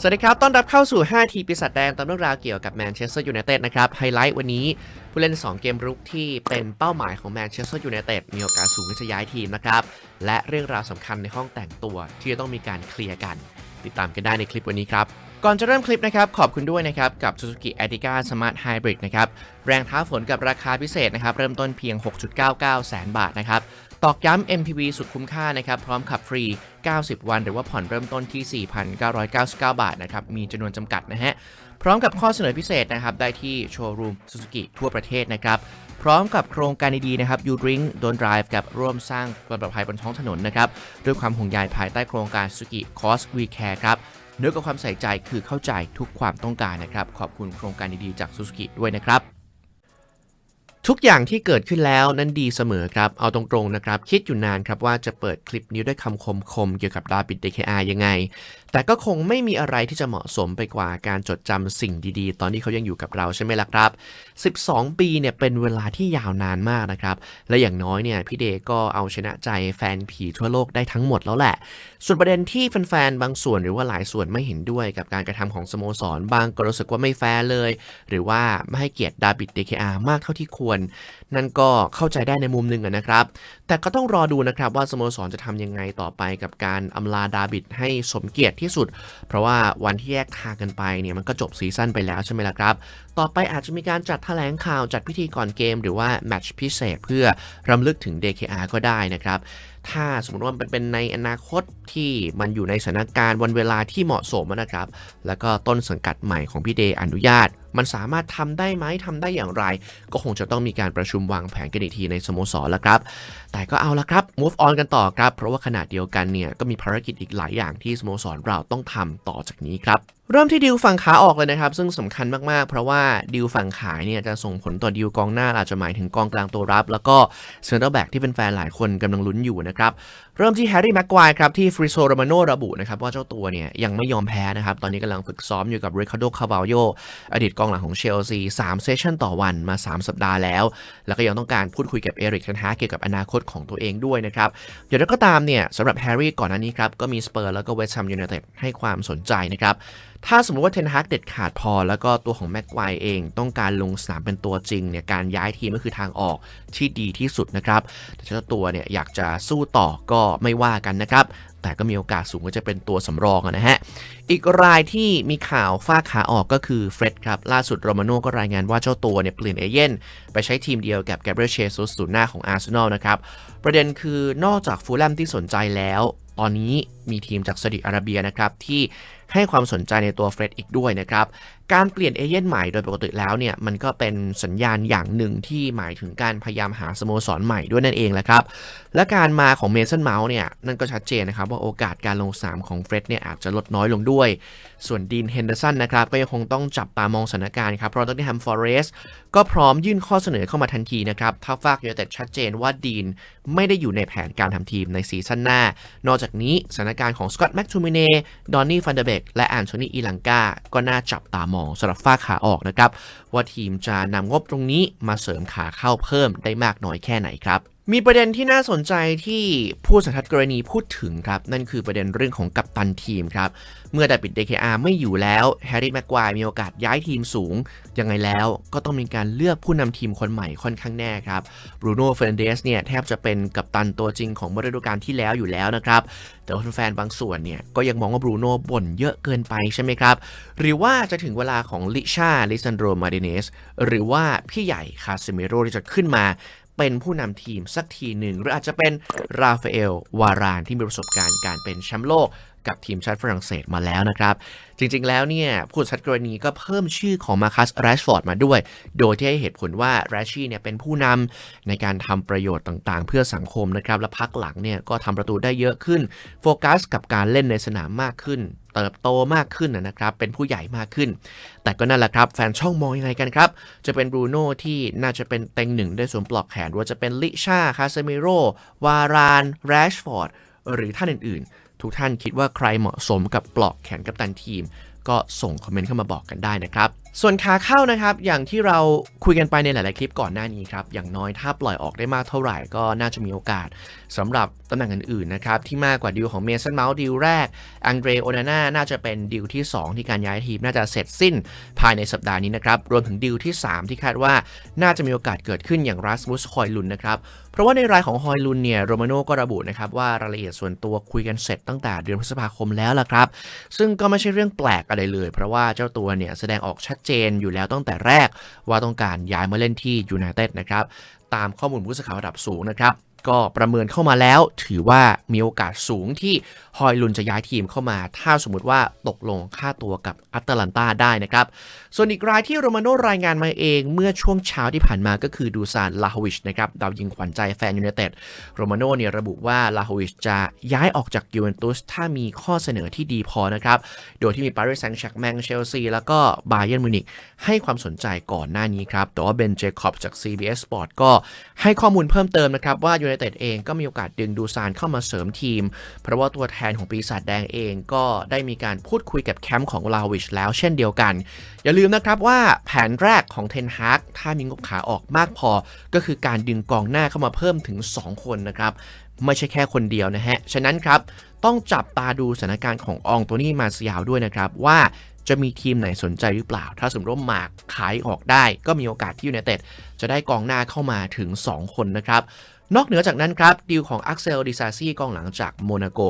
สวัสดีครับ ต้อนรับเข้าสู่ 5 ทีปีศาจแดงตามเรื่องราวเกี่ยวกับแมนเชสเตอร์ยูไนเต็ดนะครับ ไฮไลท์วันนี้ผู้เล่น 2 เกมรุกที่เป็นเป้าหมายของแมนเชสเตอร์ยูไนเต็ดมีโอกาสสูงที่จะย้ายทีมนะครับ และเรื่องราวสำคัญในห้องแต่งตัวที่จะต้องมีการเคลียร์กัน ติดตามกันได้ในคลิปวันนี้ครับ ก่อนจะเริ่มคลิปนะครับ ขอบคุณด้วยนะครับ กับ Suzuki Ertiga Smart Hybrid นะครับ แรงท้าฝนกับราคาพิเศษนะครับ เริ่มต้นเพียง 6.99 แสนบาทนะครับ ตอกย้ำ MPV สุดคุ้มค่านะครับ พร้อมขับฟรี 90 วัน หรือว่าผ่อนเริ่มต้นที่ 4,999 บาทนะครับ มีจำนวนจำกัดนะฮะ พร้อมกับข้อเสนอพิเศษนะครับ ได้ที่โชว์รูม Suzuki ทั่วประเทศนะครับ พร้อมกับโครงการดีๆนะครับ You Drink Don't Drive กับร่วมสร้างความปลอดภัยบนท้องถนนนะครับ ด้วยความห่วงใยภายใต้โครงการ Suzuki Cost We Care ครับเนื้อกับความใส่ใจคือเข้าใจทุกความต้องการนะครับ ขอบคุณโครงการดีๆจาก Suzuki ด้วยนะครับ ทุกอย่างที่เกิดขึ้นแล้วนั้นดีเสมอครับ เอาตรงๆนะครับ คิดอยู่นานครับว่าจะเปิดคลิปนี้ด้วยคำคมๆเกี่ยวกับดาบิดเดคอายังไง แต่ก็คงไม่มีอะไรที่จะเหมาะสมไปกว่าการจดจำสิ่งดีๆ ตอนที่เขายังอยู่กับเราใช่ไหมล่ะครับ 12 ปีเนี่ยเป็นเวลาที่ยาวนานมากนะครับ และอย่างน้อยเนี่ยพี่เดก็เอาชนะใจแฟนผีทั่วโลกได้ทั้งหมดแล้วแหละ ส่วนประเด็นที่แฟนๆบางส่วนหรือว่าหลายส่วนไม่เห็นด้วยกับการกระทำของสโมสรบางก็รู้สึกว่าไม่แฟร์เลย หรือว่าไม่ให้เกียรติดาบิดเดคามากเท่าที่ควรนั่นก็เข้าใจได้ในมุมหนึ่งนะครับ แต่ก็ต้องรอดูนะครับว่าสโมสรจะทำยังไงต่อไปกับการอำลาดาบิดให้สมเกียรติที่สุด เพราะว่าวันที่แยกทางกันไปเนี่ยมันก็จบซีซั่นไปแล้วใช่ไหมล่ะครับ ต่อไปอาจจะมีการจัดแถลงข่าวจัดพิธีก่อนเกม หรือว่าแมตช์พิเศษเพื่อรำลึกถึง DKR ก็ได้นะครับถ้าสมมติว่ามันเป็นในอนาคตที่มันอยู่ในสถานการณ์วันเวลาที่เหมาะสมนะครับ แล้วก็ต้นสังกัดใหม่ของพี่เดย์อนุญาต มันสามารถทำได้ไหมทำได้อย่างไร ก็คงจะต้องมีการประชุมวางแผนกันอีกทีในสโมสรแล้วครับ แต่ก็เอาละครับ move on กันต่อครับ เพราะว่าขนาดเดียวกันเนี่ยก็มีภารกิจอีกหลายอย่างที่สโมสรเราต้องทำต่อจากนี้ครับ เริ่มที่ดิวฝั่งขาออกเลยนะครับ ซึ่งสำคัญมากๆ เพราะว่าดิวฝั่งขายเนี่ยจะส่งผลต่อดิวกองหน้าอาจจะหมายถึงกองกลางตัวรับ แล้วก็เซนเตอร์แบ็กที่เป็นแฟนหลายคนกำลังลุ้นอยู่นะครับ เริ่มที่แฮร์รี่แม็กควายครับ ที่ฟริโซโรมาโนระบุนะครับ ว่าเจ้าตัวเนี่ยยังไม่ยอมแพ้นะครับ ตอนนี้กำลังฝึกซ้อมอยู่กับริคาร์โดคา v าโยอดีตกองหลังของเชลซี3เซสชั่นต่อวันมา 3 สัปดาห์แล้ว แล้วก็ยังต้องการพูดคุยกับเอริกเทนฮาเกี่ยวกับอนาคตของตัวเองด้วยนะครับอย่างไรก็ตามเนี่ยสำหรับแฮร์รี่ก่อนหน้านี้ครับก็มีสเปอร์แล้วก็เวสต์แฮมยูไนเต็ดให้ความสนใจนะครับถ้าสมมติว่าเทนฮากเด็ดขาดพอ แล้วก็ตัวของแม็กไกวเองต้องการลงสนามเป็นตัวจริงเนี่ยการย้ายทีมก็คือทางออกที่ดีที่สุดนะครับ แต่เจ้าตัวเนี่ยอยากจะสู้ต่อก็ไม่ว่ากันนะครับ แต่ก็มีโอกาสสูงว่าจะเป็นตัวสำรองนะฮะ อีกรายที่มีข่าวฝ้าขาออกก็คือเฟร็ดครับ ล่าสุดโรมาโน่ก็รายงานว่าเจ้าตัวเนี่ยเปลี่ยนเอเย่นไปใช้ทีมเดียวกับแกเบรียลเชซุสศูนย์หน้าของอาร์เซนอลนะครับ ประเด็นคือนอกจากฟูลแลมที่สนใจแล้ว ตอนนี้มีทีมจากซาอุดิอาระเบียนะครับที่ ให้ความสนใจในตัวเฟร็ดอีกด้วยนะครับ การเปลี่ยนเอเย่นใหม่โดยปกติแล้วเนี่ยมันก็เป็นสัญญาณอย่างหนึ่งที่หมายถึงการพยายามหาสโมสรใหม่ด้วยนั่นเองแหละครับ และการมาของเมสันเมาส์เนี่ยนั่นก็ชัดเจนนะครับว่าโอกาสการลงสนามของเฟร็ดเนี่ยอาจจะลดน้อยลงด้วย ส่วนดีนเฮนเดอร์สันนะครับก็ยังคงต้องจับตามองสถานการณ์ครับเพราะตอนที่แฮมฟอร์เรสก็พร้อมยื่นข้อเสนอเข้ามาทันทีนะครับถ้าฝากยูไนเต็ดชัดเจนว่าดีนไม่ได้อยู่ในแผนการทำทีมในซีซั่นหน้า นอกจากนี้สถานการณ์ของสกอตต์แม็กทูมิเน่ดอนนี่ฟันเดเบกและแอนโทนีอีลังกาก็น่าจับตามองสำหรับฝ้าขาออกนะครับ ว่าทีมจะนำงบตรงนี้มาเสริมขาเข้าเพิ่มได้มากน้อยแค่ไหนครับ มีประเด็นที่น่าสนใจที่ผู้สันทัดกรณีพูดถึงครับ นั่นคือประเด็นเรื่องของกัปตันทีมครับ เมื่อดาบิดเดคอาไม่อยู่แล้วแฮร์รี่แม็กควายมีโอกาสย้ายทีมสูง ยังไงแล้วก็ต้องมีการเลือกผู้นำทีมคนใหม่ค่อนข้างแน่ครับบรูโน่เฟรนเดสเนี่ย แทบจะเป็นกัปตันตัวจริงของฤดูกาลที่แล้วอยู่แล้วนะครับ แต่ว่าแฟนบางส่วนเนี่ยก็ยังมองว่าบรูโน่บ่นเยอะเกินไปใช่ไหมครับ หรือว่าจะถึงเวลาของลิชาลิซันโดมาดิเนสหรือว่าพี่ใหญ่คาเซเมโรที่จะขึ้นมา เป็นผู้นำทีมสักทีหนึ่ง หรืออาจจะเป็นราฟาเอลวารานที่มีประสบการณ์การเป็นแชมป์โลกกับทีมชาติฝรั่งเศสมาแล้วนะครับ จริงๆแล้วเนี่ยผู้ชัดกรณีก็เพิ่มชื่อของมาคัสแรชฟอร์ดมาด้วย โดยที่ให้เหตุผลว่าแรชชี่เนี่ยเป็นผู้นำในการทำประโยชน์ต่างๆ เพื่อสังคมนะครับ และพักหลังเนี่ยก็ทำประตูได้เยอะขึ้น โฟกัสกับการเล่นในสนามมากขึ้น เติบโตมากขึ้นนะครับ เป็นผู้ใหญ่มากขึ้น แต่ก็นั่นแหละครับ แฟนช่องมองยังไงกันครับ จะเป็นบรูโน่ที่น่าจะเป็นเต็งหนึ่งได้สวมปลอกแขนว่าจะเป็นลิชาคาเซมิโรวารานแรชฟอร์ดหรือท่านอื่นๆ ทุกท่านคิดว่าใครเหมาะสมกับปลอกแขนกัปตันทีม ก็ส่งคอมเมนต์เข้ามาบอกกันได้นะครับส่วนขาเข้านะครับ อย่างที่เราคุยกันไปในหลาย ๆ คลิปก่อนหน้านี้ครับ อย่างน้อยถ้าปล่อยออกได้มากเท่าไหร่ก็น่าจะมีโอกาสสำหรับตำแหน่งอื่น ๆ นะครับ ที่มากกว่าดีลของเมสันเมาส์ดีลแรกอังเดรโอนาน่าน่าจะเป็นดีลที่ 2 ที่การย้ายทีมน่าจะเสร็จสิ้นภายในสัปดาห์นี้นะครับ รวมถึงดีลที่ 3 ที่คาดว่าน่าจะมีโอกาสเกิดขึ้นอย่างรัสมุสฮอยลุนนะครับเพราะว่าในรายของฮอยลุนเนี่ยโรมาโน่ก็ระบุนะครับว่ารายละเอียดส่วนตัวคุยกันเสร็จตั้งแต่เดือนพฤษภาคมแล้วล่ะครับ ซึ่งก็ไม่ใช่เรื่องแปลกอะไรเลย เพราะว่าเจ้าตัวเนี่ยแสดงออกชัดเจนอยู่แล้วตั้งแต่แรกว่าต้องการย้ายมาเล่นที่ยูไนเต็ดนะครับ ตามข้อมูลผู้สื่อข่าวระดับสูงนะครับ ก็ประเมินเข้ามาแล้วถือว่ามีโอกาสสูงที่ฮอยลุนจะย้ายทีมเข้ามา ถ้าสมมติว่าตกลงค่าตัวกับอัตแลนตาได้นะครับ ส่วนอีกรายที่โรมาโน่รายงานมาเองเมื่อช่วงเช้าที่ผ่านมาก็คือดูซานลาฮวิชนะครับดาวยิงขวัญใจแฟนยูไนเต็ดโรมาโน่เนี่ยระบุว่าลาฮวิชจะย้ายออกจากยูเวนตุสถ้ามีข้อเสนอที่ดีพอนะครับ โดยที่มีปารีสแซงต์แชร์แมงเชลซีแล้วก็บาเยิร์นมิวนิกให้ความสนใจก่อนหน้านี้ครับแต่ว่าเบนเจคอบจาก CBS Sport ก็ให้ข้อมูลเพิ่มเติมนะครับว่ายููไนเต็ดเองก็มีโอกาสดึงดูซานเข้ามาเสริมทีม เพราะว่าตัวแทนของปีศาจแดงเองก็ได้มีการพูดคุยกับแคมป์ของลาวิชแล้วเช่นเดียวกัน อย่าลืมนะครับว่าแผนแรกของเทนฮากถ้ามีงบขาออกมากพอ ก็คือการดึงกองหน้าเข้ามาเพิ่มถึง 2 คนนะครับไม่ใช่แค่คนเดียวนะฮะ ฉะนั้นครับ ต้องจับตาดูสถานการณ์ของอองโตนี่มาสยาวด้วยนะครับ ว่าจะมีทีมไหนสนใจหรือเปล่า ถ้าสมมติว่าหมากขายออกได้ ก็มีโอกาสที่ยูไนเต็ดจะได้กองหน้าเข้ามาถึง 2 คนนะครับ นอกเหนือจากนั้นครับดีลของอักเซลดิซาซี่กองหลังจากโมนาโก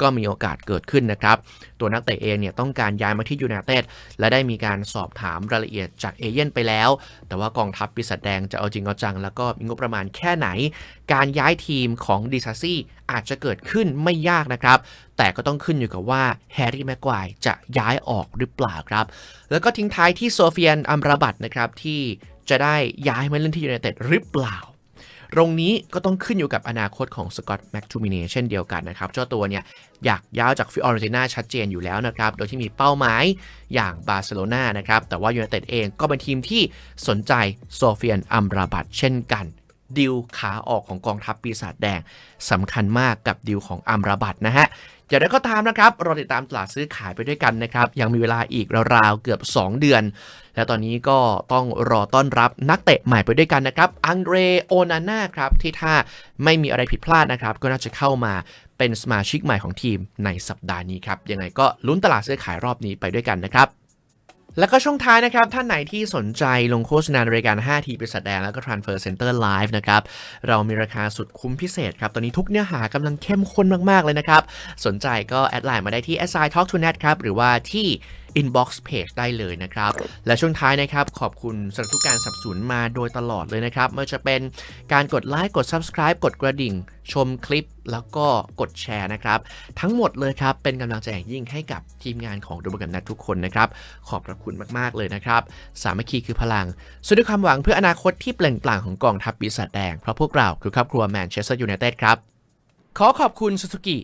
ก็มีโอกาสเกิดขึ้นนะครับ ตัวนักเตะเองเนี่ยต้องการย้ายมาที่ยูไนเต็ดและได้มีการสอบถามรายละเอียดจากเอเย่นไปแล้ว แต่ว่ากองทัพปีศาจแดงจะเอาจริงเอาจัง แล้วก็มีงบประมาณแค่ไหน การย้ายทีมของดิซาซี่อาจจะเกิดขึ้นไม่ยากนะครับ แต่ก็ต้องขึ้นอยู่กับว่าแฮร์รี่แม็กควายจะย้ายออกหรือเปล่าครับ แล้วก็ทิ้งท้ายที่โซเฟียนอัมราบัตนะครับที่จะได้ย้ายมาเล่นที่ยูไนเต็ดหรือเปล่า ตรงนี้ก็ต้องขึ้นอยู่กับอนาคตของสกอตแม็กทูมิเนเช่นเดียวกันนะครับ เจ้าตัวเนี่ยอยากย้ายจากฟิออเรนติน่าชัดเจนอยู่แล้วนะครับ โดยที่มีเป้าหมายอย่างบาร์เซโลนานะครับ แต่ว่ายูไนเต็ดเองก็เป็นทีมที่สนใจโซเฟียนอัมราบัตเช่นกัน ดิวขาออกของกองทัพปีศาจแดงสำคัญมากกับดิวของอัมราบัตนะฮะอย่างไรก็ตามนะครับรอติดตามตลาดซื้อขายไปด้วยกันนะครับ ยังมีเวลาอีกราวๆเกือบ 2 เดือน และตอนนี้ก็ต้องรอต้อนรับนักเตะใหม่ไปด้วยกันนะครับ อังเดรโอนาน่าครับ ที่ถ้าไม่มีอะไรผิดพลาดนะครับ ก็น่าจะเข้ามาเป็นสมาชิกใหม่ของทีมในสัปดาห์นี้ครับ ยังไงก็ลุ้นตลาดซื้อขายรอบนี้ไปด้วยกันนะครับ แล้วก็ช่วงท้ายนะครับ ท่านไหนที่สนใจลงโฆษณาในรายการ 5T บริษัทแดงแล้วก็ Transfer Center Live นะครับ เรามีราคาสุดคุ้มพิเศษครับ ตอนนี้ทุกเนื้อหากำลังเข้มข้นมาก ๆ เลยนะครับ สนใจก็แอดไลน์มาได้ที่ SI Talk to Net ครับ หรือว่าที่ inbox page ได้เลยนะครับ และช่วงท้ายนะครับ ขอบคุณสำหรับทุกการสนับสนุนมาโดยตลอดเลยนะครับไม่ว่าจะเป็นการกดไลค์กด subscribe กดกระดิ่ง ชมคลิปแล้วก็กดแชร์นะครับ ทั้งหมดเลยครับ เป็นกำลังใจอย่างยิ่งให้กับทีมงานของดูบกันนัททุกคนนะครับ ขอบพระคุณมากๆเลยนะครับ สามัคคีคือพลังสุดด้วยความหวังเพื่ออนาคตที่เปล่งปลั่งของกองทัพปีศาจแดงเพราะพวกเราคือครอบครัวแมนเชสเตอร์ยูไนเต็ดครับขอขอบคุณ Suzuki